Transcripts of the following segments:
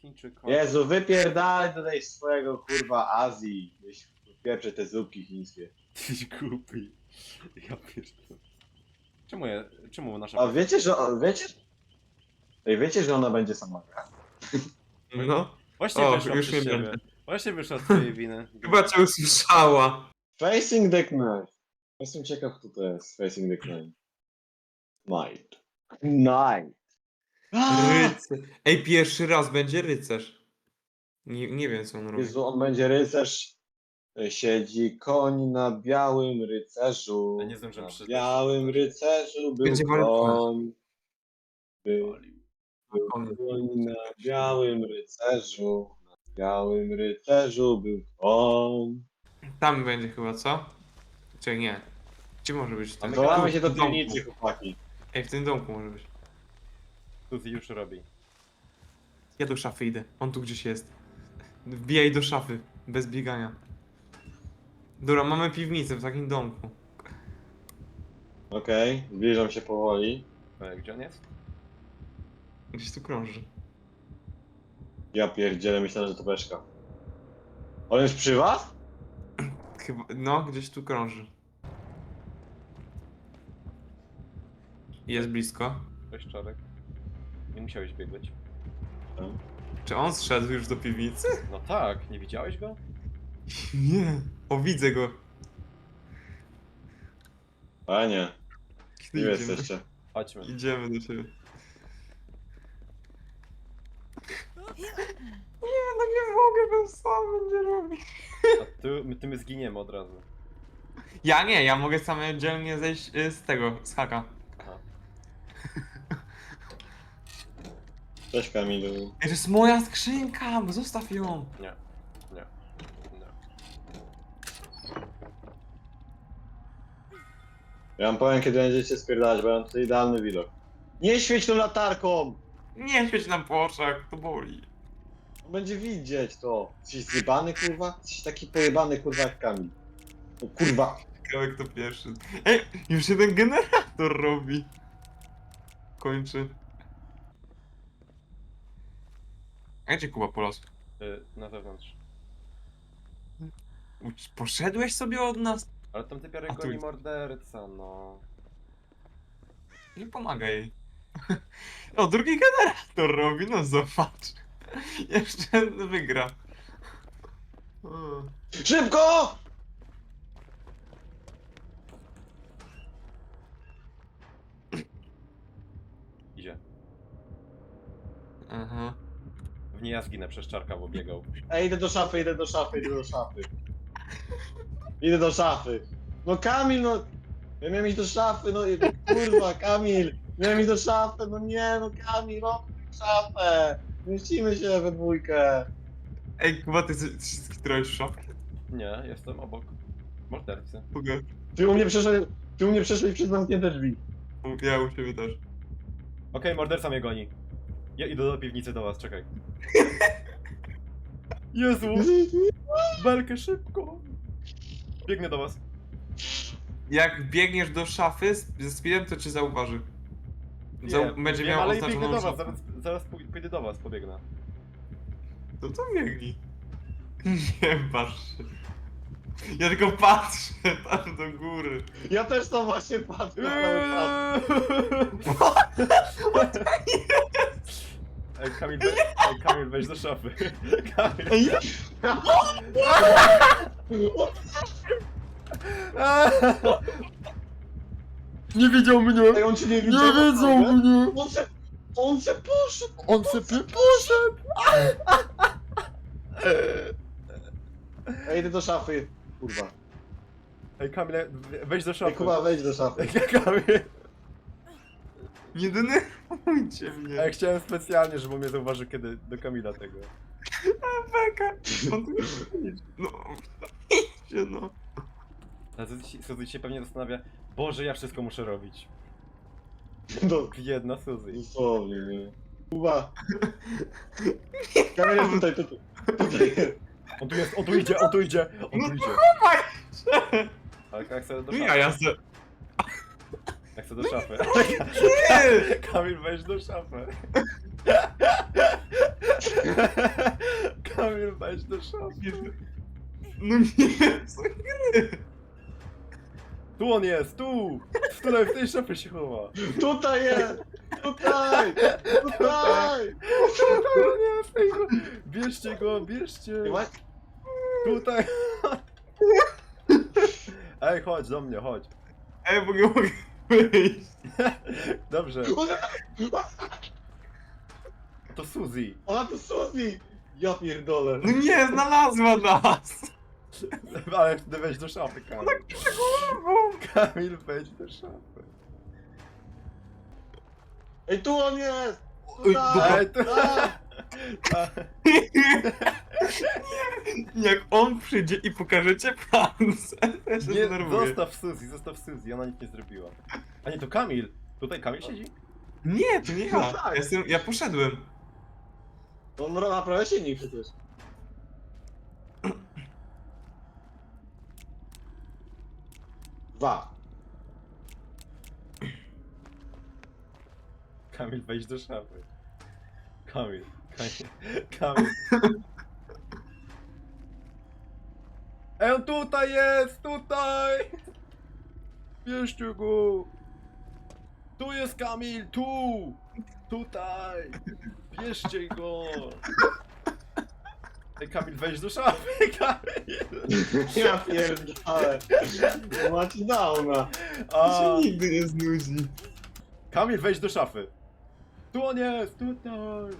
Chińczykom. Jezu, wypierdalaj tutaj swojego kurwa Azji. Gdzieś Pieprze te zupki chińskie. Tyś głupi. Ja pierdolę. Czemu, ja, czemu nasza... A wiecie, że... Wiecie? Ej, wiecie, że ona będzie sama grać? No. Właśnie O, wyszła już przez nie będę. Właśnie wyszła z twojej winy. Chyba cię usłyszała. Facing the Knife. Jestem ciekaw, kto to jest. Facing the Knife. Knight. Knight. Rycerz. Ej, pierwszy raz będzie rycerz. Nie, nie wiem co on robi. Jezu, on będzie rycerz. Siedzi koń na białym rycerzu. Ja nie zdążyłem Na przeczytać. białym rycerzu był Będzie walka. koń. Był Koń. koń na białym rycerzu. Na białym rycerzu był koń. Tam będzie chyba, co? Czy nie? Gdzie może być ten? Się do W domku. piwnicy, chłopaki. Ej, w tym domku może być. Suzy już robi. Ja do szafy idę. On tu gdzieś jest. Wbijaj do szafy. Bez biegania. Dobra, mamy piwnicę w takim domku. Okej, zbliżam się powoli. E, Gdzie on jest? Gdzieś tu krąży. Ja pierdzielę, myślałem, że to beczka. On jest przy was? Chyba, no, gdzieś tu krąży. Jest blisko. Cześć Czarek. Nie musiałeś biegać. Czy on zszedł już do piwnicy? No tak, nie widziałeś go? Nie. O, widzę go. A nie, Kiedy nie idziemy? jesteście. Chodźmy. Idziemy do ciebie. Nie, no nie mogę, ten sam będzie robić. A ty, my, ty my zginiemy od razu. Ja nie, ja mogę samodzielnie zejść y, z tego, z haka. Aha. Cześć Kamilu. Ej, To jest moja skrzynka, zostaw ją. Nie. Nie. Nie. Ja wam powiem, kiedy będziecie spierdalać, bo ja mam tutaj idealny widok. Nie świeć tą latarką! Nie świeć nam po oczach, to boli. On będzie widzieć to. Jesteś zjebany, kurwa? Jesteś taki pojebany, kurwa, jak Kamil. O kurwa. Ciekawe kto pierwszy. Ej, już ten generator robi. Kończy. A gdzie Kuba polas? Y, na zewnątrz. Poszedłeś sobie od nas? Ale tam typiarek A tu goni jest. morderca, no. Nie pomaga jej. O, drugi generator robi, no zobacz. Jeszcze wygra. O. Szybko! Idzie. Aha. W niej ja zginę przez czarka, bo biegał. Ej, idę do szafy, idę do szafy, idę do szafy. Idę do szafy. No Kamil, no... Ja miałem iść do szafy, no i- kurwa, Kamil. Miałem iść do szafy, no nie, no Kamil, no szafę. Mieścimy się we dwójkę. Ej, Kuba, ty, ty się skitrałeś w szafkę? Nie, jestem obok mordercy. Mogę. Ty u mnie przeszedł, ty u mnie przez zamknięte drzwi. Ja u siebie też. Okej, morderca mnie goni. Ja idę do piwnicy do was, czekaj. Jezu! Belkę szybko! Biegnę do was. Jak biegniesz do szafy z- ze speedem, to cię zauważy. Zau- Nie, będzie wiem, miał ale biegnę oznaczoną do was, szafę. zaraz, zaraz pój- pójdę do was, pobiegnę. No to biegnij. Nie patrz się. Ja tylko patrzę tam do góry. Ja też to właśnie patrzę cały czas. Ej, Kamil, we, ej, Kamil, weź do szafy. Kamil. Ej, Nie widział mnie! Ej, on cię nie widział. Nie widział naprawdę? mnie! On se, on se poszedł. On se poszedł! Ej, idę do szafy. Kurwa. Ej, Kamil, we- weź do Ej, szafy. Kuba, wejdź do szafy. Ej, Kamil. Nie denerwujcie Ja mnie. chciałem specjalnie, żeby mnie zauważył kiedy do Kamila tego. Beka. On tu idzie. No. Idźcie no. A Suzy- Suzy się pewnie zastanawia, Boże, ja wszystko muszę robić. No, Biedna Suzy. dosłownie, nie. Kuba. Kamil jest tutaj, tutaj. Tutaj. On tu jest, on tu idzie, on tu idzie, on No tu idzie. chowaj Ale jak chcę do No szafy. ja, ja se... Jak chcę do szafy. Nie! Kamil, weź do szafy. Kamil, wejdź do szafy. No nie, co gry? Tu on jest, tu! Tutaj w tej szafie się chowa. Tutaj jest! Tutaj! Tutaj! Tutaj on jest. Bierzcie go, bierzcie. Tutaj. Ej, chodź do mnie, chodź. Ej, bo nie mogę wyjść. Dobrze, to Suzy. Ona to Suzy! Ja pierdolę. No nie, znalazła nas! Ale wejść do szafy, Kamil. Kamil, wejdź do szafy. Ej, tu on jest! Tutaj! Ej, to... Tak. A, Jak on przyjdzie i pokażecie palce, to ja się Nie, zdenerwuję. zostaw Suzy, zostaw Suzy, ona nic nie zrobiła. A nie, to Kamil. Tutaj Kamil siedzi? Nie, to nie No ja. tak. Jestem, ja poszedłem. On naprawia silnik przecież. Dwa. Kamil, wejdź do szafy. Kamil, Kamil, Kamil. Ej, on tutaj jest, tutaj! Bierzcie go! Tu jest Kamil, tu! Tutaj! Bierzcie go! Ej, Kamil, wejdź do szafy, Kamil! Ja pierdolę. Macie downa. To A, się nigdy nie znudzi. Kamil, wejdź do szafy! Tu on jest, tutaj!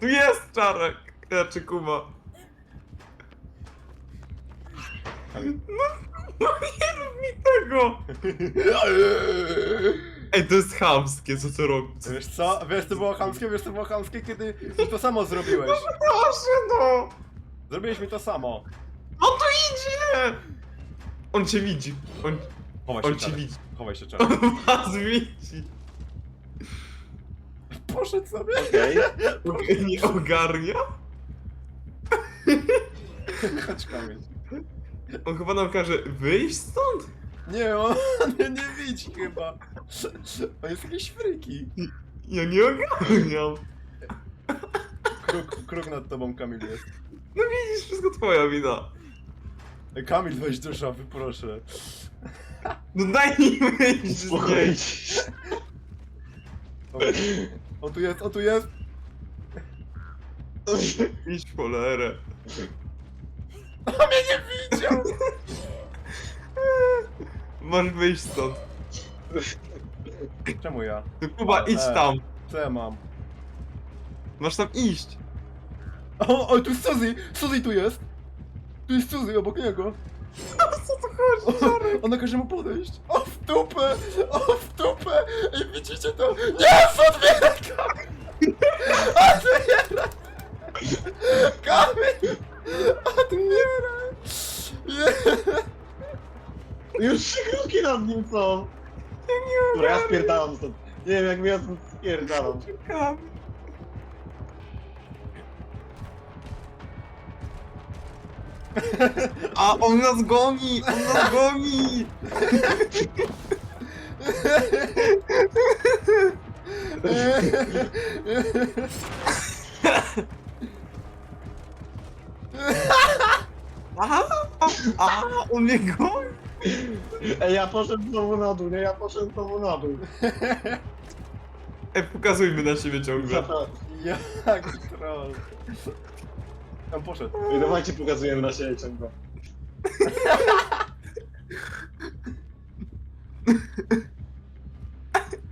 Tu jest czarek. Znaczy Kuba. Kamil. No nie rób mi tego! Ej, to jest chamskie, co to robi? Co... Wiesz co? Wiesz co było chamskie? Wiesz co było chamskie? Kiedy mi to samo zrobiłeś. Proszę no! Zrobiłeś mi to samo. No to idzie! On cię widzi. On, Chowaj się, on cię Czarek. widzi. Chowaj się, czarek. On was widzi. Poszedł sobie. Okej. Nie ogarnia? Chodź, Kamil. On chyba nam każe wyjść stąd? Nie, on mnie nie widzi chyba. On jest jakiś fryki. Ja nie ogarniam. Kruk, kruk nad tobą, Kamil jest. No widzisz, wszystko twoja wina. Ej, Kamil, wejdź do szafy, proszę. No daj mi wyjść z niej. Spokojnie. O, tu jest, on tu jest. Idź w cholerę. On mnie nie widział. Masz wyjść stąd. Czemu ja? No Kuba, idź E. tam. Co ja mam? Masz tam iść. O, o, tu jest Suzy! Suzy tu jest! Tu jest Suzy obok niego. Co to chodzi? O, ona każe mu podejść. O w dupę! O w dupę! Ej, widzicie to? Nie! Otwiera Kamil! Otwiera! Kamil! Nie! Już trzy kroki nad nim są. Dobra, ja spierdalam stąd. Nie wiem jak ja stąd spierdalam. Czekam. A on nas goni! On nas goni! A, on mnie goni! Ej, ja poszedłem znowu na dół, nie? Ja poszedłem znowu na dół. Ej, pokazujmy na siebie ciągle. Jak troll. Tam poszedł. Ej, dawajcie pokazujemy na siebie ciągle.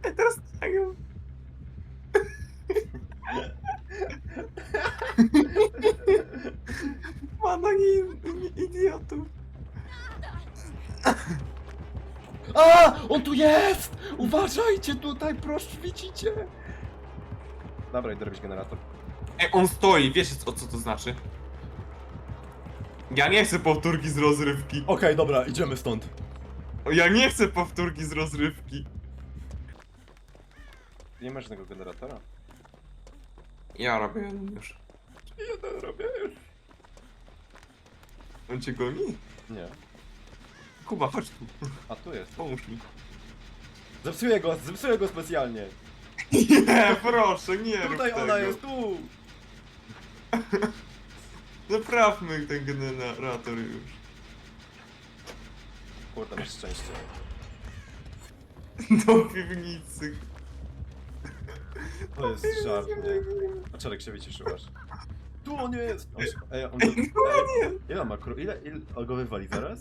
Ej, teraz tak. Ma takich idiotów. A! On tu jest! Uważajcie tutaj, proszę, widzicie? Dobra, idę robić generator. Ej, on stoi, wiesz co, co to znaczy? Ja nie chcę powtórki z rozrywki. Okej, dobra, idziemy stąd. O, Ja nie chcę powtórki z rozrywki. Nie masz żadnego generatora? Ja robię jeden już. Jeden robię już. On cię goni? Nie. Kuba, chodź tu. A tu jest. Pomóż mi. Zepsuję go, zepsuję go specjalnie. Nie, proszę, nie rób Tutaj tego. ona jest, tu! Naprawmy ten generator już. Kurde, masz szczęście. Do piwnicy. To jest żart, nie? A Czarek się wycieszyłaś. Tu on jest! On się, ej, on ej, ile on ma kru... Ile, ile on go wywali zaraz?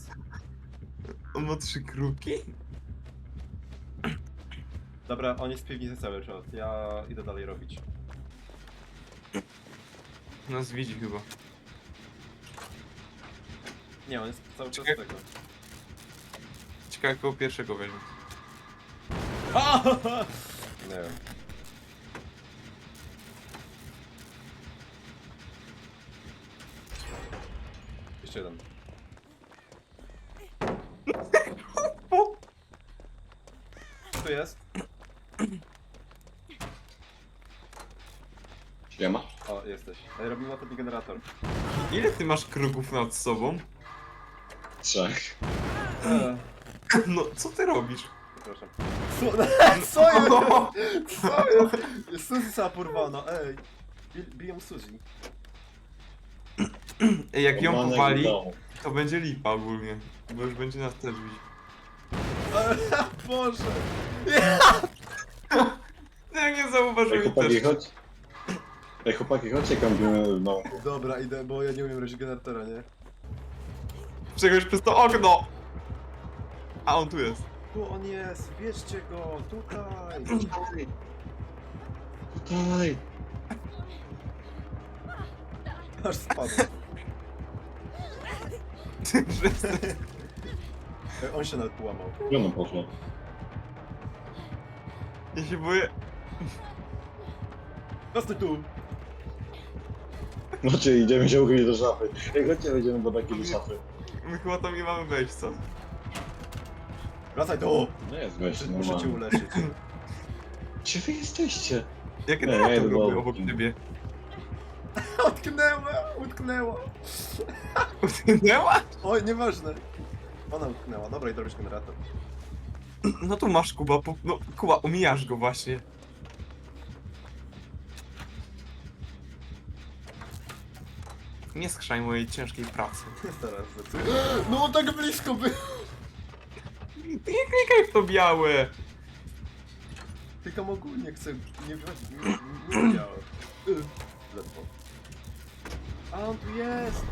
On ma trzy kruki? Dobra, on jest w piwnicy cały czas. Ja idę dalej robić. Nas widzi chyba. Nie, on jest cały czas Czekaj. tego. Ciekawe kogo pierwszego weźmie. Nie wiem. Jeszcze jeden. Tu jest. Siema. O, jesteś. Ej, Robimy ostatni generator. Ile ty masz kruków nad sobą? Trzech. Eee, No, co ty robisz? przepraszam. Co, co jest? Co jest? Suzy sama porwana, ej. Bi- Biją Suzy. Ej, jak ją Omanek powali, to będzie lipa ogólnie. Bo już będzie nas też bić. Boże. No jak nie Ej, zauważyłem chłopaki, też. chodź. Ej, chłopaki, chodźcie kąpiemy w. Dobra, idę, bo ja nie umiem robić generatora, nie? Przechodź przez to okno! A on tu jest. Tu on jest, bierzcie go, tutaj. Tutaj. Aż spadł. Ej, On się nawet połamał. Gdzie ona poszła? Ja się boję. Zostań tu! Znaczy, idziemy się uchylić do szafy. Ej, chodźcie, wejdziemy do takiej do szafy. My chyba tam nie mamy wejść, co? Wracaj tu! No jest Muszę, wejście, muszę cię normalnie. uleczyć. Gdzie wy jesteście? Jak Nie, ja idę do robię domu. obok ciebie. Utknęła, utknęła. Utknęła? Oj, nieważne. Ona utknęła, dobra, idę robić generator. No tu masz Kuba, po... no Kuba, omijasz go właśnie. Nie skrzaj mojej ciężkiej pracy. Teraz zepsuję. No tak blisko by. Nie klikaj w to białe! Tylko ogólnie chcę, nie wziąć, nie, nie wiedziałem. Y, Ledwo. A on tu jest!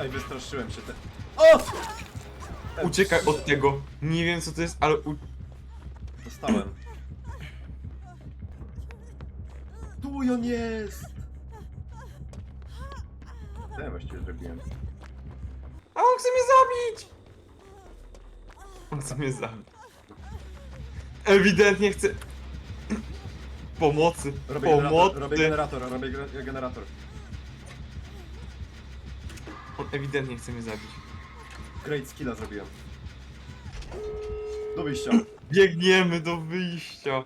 Ej, wystraszyłem się te... O! Ej, Uciekaj od tego. Nie wiem co to jest, ale u... Dostałem. Tu on jest! Właściwie zrobiłem? A on chce mnie zabić! On chce mnie zabić. Ewidentnie chce... Pomocy. Robię generator, robię Pomocy. generator, robię ge- generator. On ewidentnie chce mnie zabić. Great skilla zrobiłem. Do wyjścia. Biegniemy do wyjścia.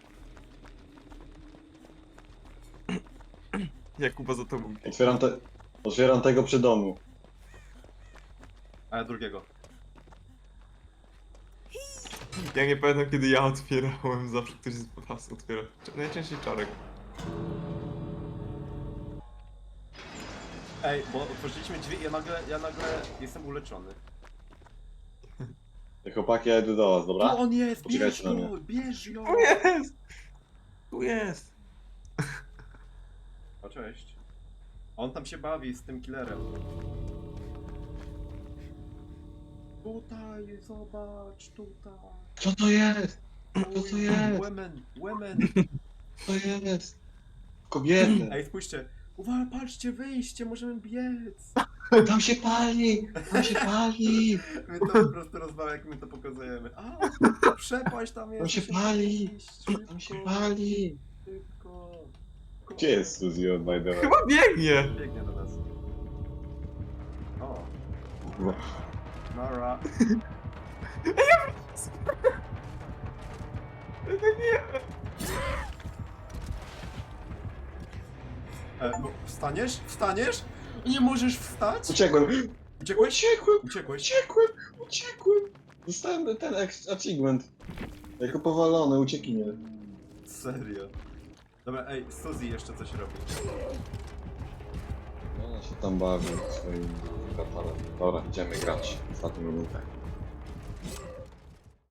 Jakuba za tobą. biegnie. Otwieram, te... Otwieram tego przy domu. A ja drugiego. Ja nie pamiętam kiedy ja otwierałem, zawsze ktoś z was otwiera. Najczęściej czarek. Ej, bo otworzyliśmy drzwi i ja nagle, ja nagle jestem uleczony. Ej, chłopaki, ja idę do was, dobra? Tu on jest, bierz Poczekajcie na go, bierz ją! Tu jest! Tu jest! O, cześć. On tam się bawi z tym killerem. Tutaj, zobacz, tutaj. Co to jest? Co to jest? Women, women. Co to jest? Kobiety. Ej, spójrzcie. Uwaga, patrzcie, wyjście, możemy biec. Tam się pali! Tam się pali! My to po prostu rozmawiamy, jak my to pokazujemy. A, przepaść tam jest. Tam się musimy pali. iść, Tam się szybko, pali! Gdzie jest Suzy od Bajdera? Chyba biegnie! Biegnie do nas. O, Nara. Nie! E, no, wstaniesz? Wstaniesz? Nie możesz wstać? Uciekłem! Uciekłeś? Uciekłem! Uciekłeś. Uciekłem! Uciekłem! Dostałem ten ex- achievement. Jako powalony, uciekinier. serio. Dobra, ej, Suzy jeszcze coś robi. Ona się tam bawi swoim ratalem. Dobra, idziemy grać. Ostatnią minutę.